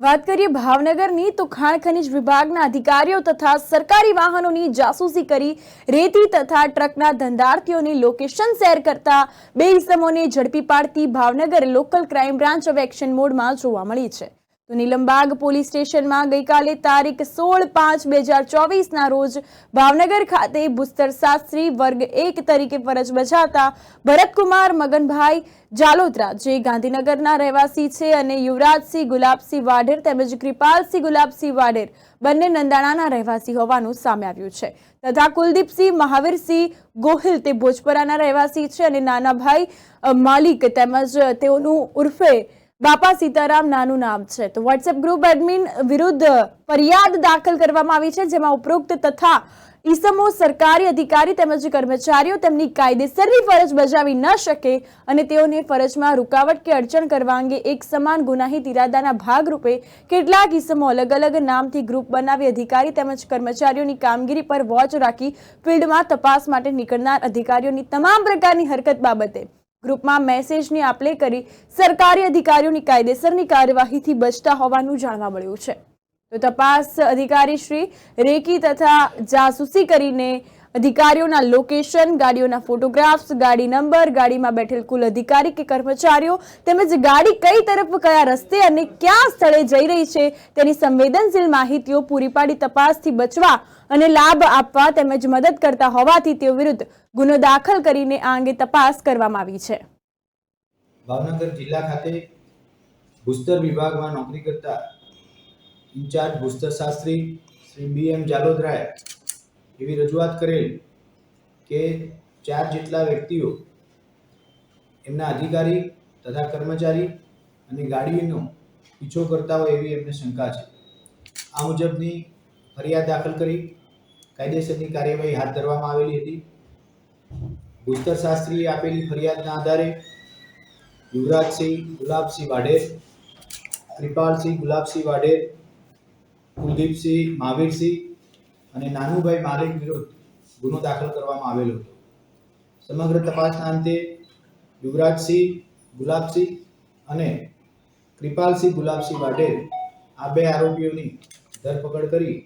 વાત કરીએ ભાવનગરની, તો ખાણ ખનિજ વિભાગના અધિકારીઓ તથા સરકારી વાહનોની જાસૂસી કરી રેતી તથા ટ્રકના ધંધાર્થીઓની લોકેશન શેર કરતા બે ઇસમોને ઝડપી પાડતી ભાવનગર લોકલ ક્રાઇમ બ્રાન્ચ હવે એક્શન મોડમાં જોવા મળી છે. તો નીલમબાગ પોલીસ સ્ટેશનમાં ગઈકાલે તારીખ સોળ પાંચ બે હજાર ચોવીસના રોજ ભાવનગર ખાતે ભૂસ્તર શાસ્ત્રી વર્ગ એક તરીકે ફરજ બજાવતા ભરતકુમાર મગનભાઈ જાલોત્રા જે ગાંધીનગરના રહેવાસી છે અને યુવરાજસિંહ ગુલાબસિંહ વાઢેર તેમજ કૃપાલસિંહ ગુલાબસિંહ વાઢેર બંને નંદાણાના રહેવાસી હોવાનું સામે આવ્યું છે. તથા કુલદીપસિંહ મહાવીરસિંહ ગોહિલ તે ભોજપરાના રહેવાસી છે અને નાનાભાઈ માલિક તેમજ તેઓનું ઉર્ફે બાપા સીતારામ નાનું નામ છે. તો વોટ્સએપ ગ્રુપ એડમિન વિરુદ્ધ ફરિયાદ દાખલ કરવામાં આવી છે, જેમાં ઉપરોક્ત તથા ઈસમો સરકારી અધિકારી તેમજ કર્મચારીઓ તેમની કાયદેસરની ફરજ બજાવી ન શકે અને તેઓને ફરજમાં રૂકાવટ કે અડચણ કરવા અંગે એક સમાન ગુનાહિત ઇરાદાના ભાગરૂપે કેટલાક ઈસમો અલગ અલગ નામથી ગ્રુપ બનાવી અધિકારી તેમજ કર્મચારીઓની કામગીરી પર વોચ રાખી ફિલ્ડમાં તપાસ માટે નીકળનાર અધિકારીઓની તમામ પ્રકારની હરકત બાબતે ગ્રુપમાં મેસેજની આપલે કરી સરકારી અધિકારીઓની કાયદેસરની કાર્યવાહીથી બચતા હોવાનું જાણવા મળ્યું છે. તો તપાસ અધિકારી શ્રી રેકી તથા જાસૂસી કરીને અધિકારીઓના લોકેશન ગાડીઓના ફોટોગ્રાફ્સ ગાડી નંબર ગાડીમાં બેઠેલ કુલ અધિકારી કે કર્મચારીઓ તેમજ ગાડી કઈ તરફ, કયા રસ્તે અને ક્યાં સ્થળે જઈ રહી છે તેની સંવેદનશીલ માહિતીઓ પૂરી પાડી તપાસથી બચવા અને લાભ આપવા તેમજ મદદ કરતા હોવાથી તેઓ વિરુદ્ધ ગુનો દાખલ કરીને આ અંગે તપાસ કરવામાં આવી છે. ભાવનગર જિલ્લા ખાતે ભૂસ્તર વિભાગમાં નોકરી કરતા ઇન્ચાર્જ ભૂસ્તર શાસ્ત્રી શ્રી બી એમ જાલોદરાએ એવી રજૂઆત કરેલ કે ચાર જેટલા વ્યક્તિઓ એમના અધિકારી તથા કર્મચારી અને ગાડીનો પીછો કરતા હોય એવી એમને શંકા છે. આ મુજબની ફરિયાદ દાખલ કરી કાયદેસરની કાર્યવાહી હાથ ધરવામાં આવેલી હતી. ભૂસ્તર શાસ્ત્રીએ આપેલી ફરિયાદના આધારે યુવરાજસિંહ ગુલાબસિંહ વાઢેર, કૃપાલસિંહ ગુલાબસિંહ વાઢેર, કુલદીપસિંહ મહાવીરસિંહ અને નાનુભાઈ માલિક વિરુદ્ધ ગુનો દાખલ કરવામાં આવેલો હતો. સમગ્ર તપાસના અંતે યુવરાજસિંહ ગુલાબસિંહ અને કૃપાલસિંહ ગુલાબસિંહ વાઢેર આ બે આરોપીઓની ધરપકડ કરી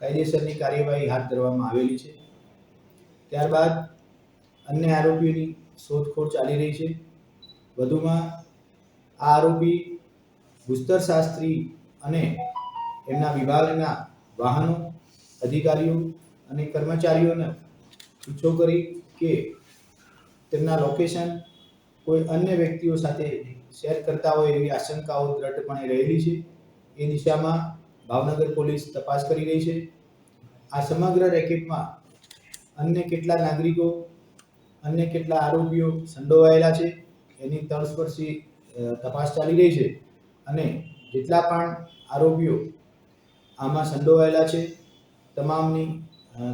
કાયદેસરની કાર્યવાહી હાથ ધરવામાં આવેલી છે. ત્યારબાદ અન્ય આરોપીઓની શોધખોળ ચાલી રહી છે. વધુમાં આ આરોપી ભૂસ્તર શાસ્ત્રી અને એમના વિભાગના વાહનો અધિકારીઓ અને કર્મચારીઓને પીછો કરી કે તેમના લોકેશન કોઈ અન્ય વ્યક્તિઓ સાથે શેર કરતા હોય એવી આશંકાઓ દ્રઢપણે રહેલી છે. એ દિશામાં ભાવનગર પોલીસ તપાસ કરી રહી છે. આ સમગ્ર રેકેટમાં અન્ય કેટલા નાગરિકો, અન્ય કેટલા આરોપીઓ સંડોવાયેલા છે, એની તળસ્પર્શી તપાસ ચાલી રહી છે. અને જેટલા પણ આરોપીઓ આમાં સંડોવાયેલા છે તમામની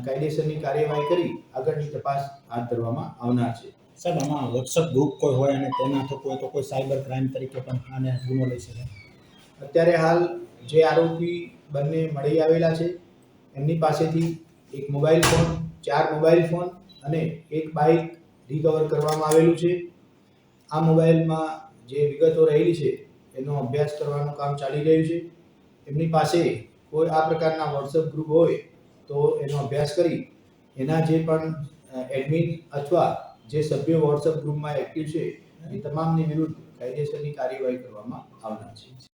કાયદેસરની કાર્યવાહી કરી આગળની તપાસ હાથ ધરવામાં આવનાર છે. સાહેબ આમાં વોટ્સઅપ ગ્રુપ કોઈ હોય અને તેના હોય તો કોઈ સાયબર ક્રાઇમ તરીકે પણ આને ગુનો લઈ શકે. અત્યારે હાલ જે આરોપી બંને મળી આવેલા છે એમની પાસેથી એક મોબાઈલ ફોન ચાર મોબાઈલ ફોન અને એક બાઇક રિકવર કરવામાં આવેલું છે. આ મોબાઈલમાં જે વિગતો રહેલી છે એનો અભ્યાસ કરવાનું કામ ચાલી રહ્યું છે. એમની પાસે કોઈ આ પ્રકારના વોટ્સઅપ ગ્રુપ હોય તો એનો અભ્યાસ કરી એના જે પણ એડમિન અથવા જે સભ્યો વોટ્સઅપ ગ્રુપમાં એક્ટિવ છે, એ તમામની વિરુદ્ધ કાયદેસરની કાર્યવાહી કરવામાં આવનાર છે.